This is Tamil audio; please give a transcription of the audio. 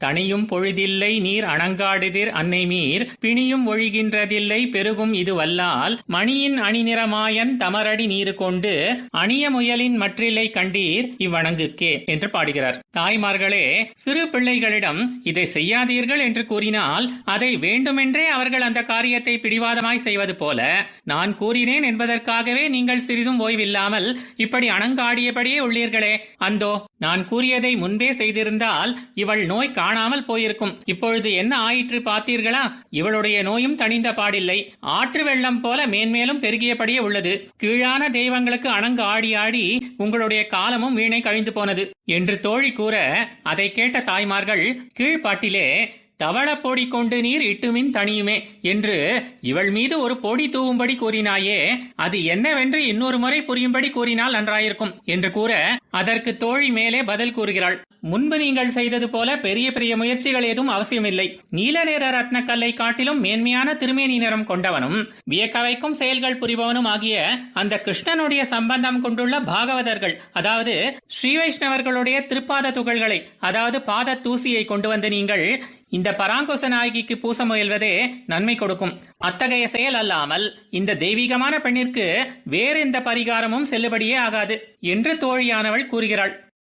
தனியும் பொழுதில்லை நீர் அணங்காடுதிர் அன்னை மீர். பிணியும் ஒழிகின்றதில்லை பெருகும் இது வல்லால். மணியின் அணிநிறமாயன் தமரடி நீரு கொண்டு அணிய முயலின் மற்றில்லை கண்டீர் இவ்வணங்குக்கே என்று பாடுகிறார். தாய்மார்களே சிறு பிள்ளைகளிடம் இதை செய்யாதீர்கள் என்று கூறினால் அதை வேண்டுமென்றே அவர்கள் அந்த காரியத்தை பிடிவாதமாய் செய்வது போல நான் கூறினேன் என்பதற்காகவே நீங்கள் சிறிதும் ஓய்வில்லாமல் இப்படி அணங்காடியபடியே உள்ளீர்களே. அந்தோ நான் கூறியதை முன்பே செய்திருந்தால் இவள் நோய் காணாமல் போயிருக்கும். இப்பொழுது என்ன ஆயிற்று பார்த்தீர்களா? இவளுடைய நோயும் தணிந்த பாடில்லை. ஆற்று வெள்ளம் போல மேன்மேலும் பெருகியபடியே உள்ளது. கீழான தெய்வங்களுக்கு அணங்கு ஆடி ஆடி உங்களுடைய காலமும் வீணை கழிந்து போனது. என்று தோழி கூற அதை கேட்ட தாய்மார்கள் கீழ்ப்பாட்டிலே தவள பொடி கொண்டு நீர் இட்டுமின் தனியுமே என்று இவள் மீது ஒரு பொடி தூவும்படி கூறினாயே அது என்னவென்று இன்னொரு முறை புரியும்படி கூறினால் நன்றாயிருக்கும் என்று கூற அதற்கு தோழி மேலே பதில் கூறுகிறாள். முன்பு நீங்கள் செய்தது போல பெரிய பெரிய முயற்சிகள் ஏதும் அவசியமில்லை. நீல நேர ரத்னக்கல்லை காட்டிலும் மேன்மையான திருமேனி நிறம் கொண்டவனும் வியக்க வைக்கும் செயல்கள் புரிபவனும் ஆகிய அந்த கிருஷ்ணனுடைய சம்பந்தம் கொண்டுள்ள பாகவதர்கள் அதாவது ஸ்ரீ வைஷ்ணவர்களுடைய திருப்பாத துகள்களை அதாவது பாத தூசியை கொண்டு வந்து நீங்கள் இந்த பராங்குச நாயகிக்கு பூச முயல்வதே நன்மை கொடுக்கும். அத்தகைய செயல் அல்லாமல் இந்த தெய்வீகமான பெண்ணிற்கு வேறு எந்த பரிகாரமும் செல்லுபடியே ஆகாது என்று தோழியானவள் கூறுகிறாள்.